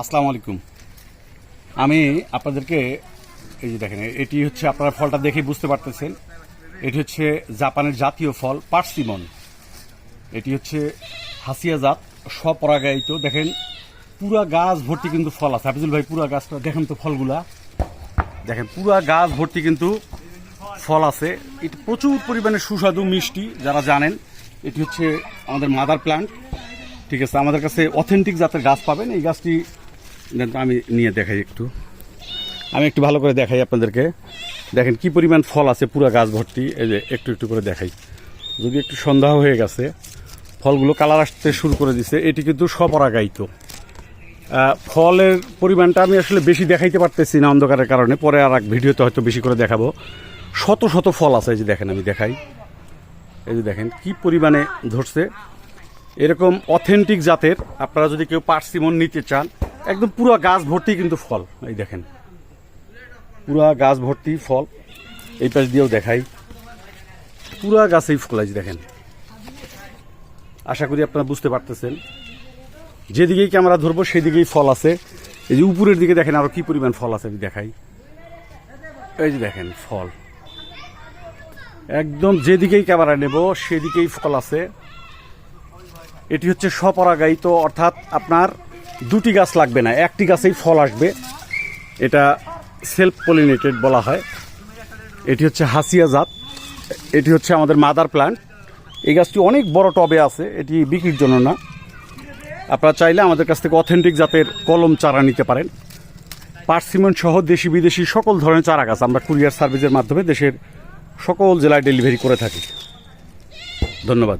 আসসালামু আলাইকুম। আমি আপনাদেরকে, এই যে দেখেন, এটি হচ্ছে আপনারা ফলটা দেখে বুঝতে পারতেছেন। এটি হচ্ছে জাপানের জাতীয় ফল, পার্সিমন। এটি হচ্ছে হাসিয়া জাত, স্বপরাগায়িত। দেখেন, পুরা গাছ ভর্তি কিন্তু ফল আছে। হাফিজুল ভাই, পুরা গাছটা দেখেন তো ফলগুলা। দেখেন, পুরা গাছ ভর্তি কিন্তু ফল আছে। এটি প্রচুর পরিমাণে সুস্বাদু, মিষ্টি, যারা জানেন। এটি হচ্ছে আমাদের মাদার প্ল্যান্ট ঠিক আছে, আমাদের কাছে অথেন্টিক জাতের গাছ পাবেন। এই গাছটি দেন তো আমি নিয়ে দেখাই একটু। আমি একটু ভালো করে দেখাই আপনাদেরকে। দেখেন কি পরিমাণ ফল আছে, পুরা গাছ ভর্তি। এই যে একটু একটু করে দেখাই। যদি একটু সন্দেহ হয়ে গেছে, ফলগুলো কালার আসতে শুরু করে দিছে। এটি কিন্তু স্বপরাগায়িত। ফলের পরিমাণটা আমি আসলে বেশি দেখাইতে পারতেছি না অন্ধকারের কারণে। পরে আর এক ভিডিওতে হয়তো বেশি করে দেখাবো। শত শত ফল আছে এই যে দেখেন, আমি দেখাই। এই যে দেখেন কি পরিমাণে ধরছে। এরকম অথেন্টিক জাতের আপনারা যদি কেউ পার্সিমন নিতে চান একদম পুরো গাছ ভর্তি কিন্তু ফল, এই দেখেন। পুরা গাছ ভর্তি ফল, এই পাশ দিয়েও দেখাই। পুরা গাছেই ফল আছে দেখেন। আশা করি আপনারা বুঝতে পারতেছেন। যেদিকেই ক্যামেরা ধরবো, সেদিকেই ফল আছে। এই যে উপরের দিকে দেখেন আরও কি পরিমাণ ফল আছে, আমি দেখাই। এই যে দেখেন, ফল। একদম যেদিকেই ক্যামেরা নেব, সেদিকেই ফল আছে। এটি হচ্ছে স্বপরাগায়িত, অর্থাৎ আপনার দুটি গাছ লাগবে না, একটি গাছেই ফল আসবে। এটা সেলফ পলিনেটেড বলা হয়। এটি হচ্ছে হাসিয়া জাত, এটি হচ্ছে আমাদের মাদার প্ল্যান্ট এই গাছটি অনেক বড় টবে আছে, এটি বিক্রির জন্য না। আপনারা চাইলে আমাদের কাছ থেকে অথেন্টিক জাতের কলম চারা নিতে পারেন। পার্সিমেন্ট সহ দেশি বিদেশি সকল ধরনের চারা গাছ আমরা কুরিয়ার সার্ভিসের মাধ্যমে দেশের সকল জেলায় ডেলিভারি করে থাকি। ধন্যবাদ।